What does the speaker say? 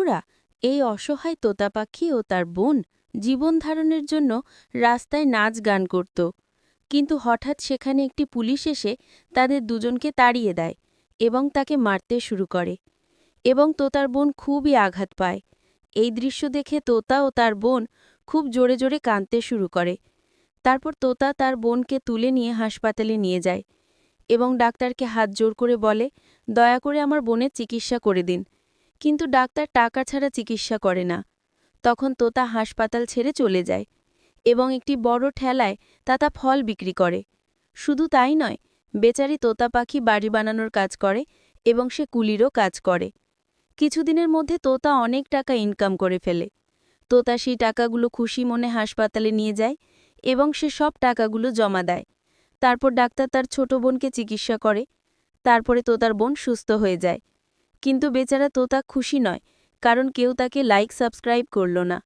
বন্ধুরা এই অসহায় তোতা পাখি ও তার বোন জীবন ধারণের জন্য রাস্তায় নাচ গান করত। কিন্তু হঠাৎ সেখানে একটি পুলিশ এসে তাদের দুজনকে তাড়িয়ে দেয় এবং তাকে মারতে শুরু করে এবং তোতার বোন খুবই আঘাত পায়। এই দৃশ্য দেখে তোতা ও তার বোন খুব জোরে জোরে কাঁদতে শুরু করে। তারপর তোতা তার বোনকে তুলে নিয়ে হাসপাতালে নিয়ে যায় এবং ডাক্তারকে হাত জোর করে বলে, দয়া করে আমার বোনের চিকিৎসা করে দিন। কিন্তু ডাক্তার টাকা ছাড়া চিকিৎসা করে না। তখন তোতা হাসপাতাল ছেড়ে চলে যায় এবং একটি বড় ঠেলায় তাতা ফল বিক্রি করে। শুধু তাই নয়, বেচারি তোতা পাখি বাড়ি বানানোর কাজ করে এবং সে কুলিরও কাজ করে। কিছুদিনের মধ্যে তোতা অনেক টাকা ইনকাম করে ফেলে। তোতা সেই টাকাগুলো খুশি মনে হাসপাতালে নিয়ে যায় এবং সে সব টাকাগুলো জমা দেয়। তারপর ডাক্তার তার ছোট বোনকে চিকিৎসা করে। তারপরে তোতার বোন সুস্থ হয়ে যায়। কিন্তু বেচারা তোতা খুশি নয় কারণ কেউ তাকে লাইক সাবস্ক্রাইব করল না।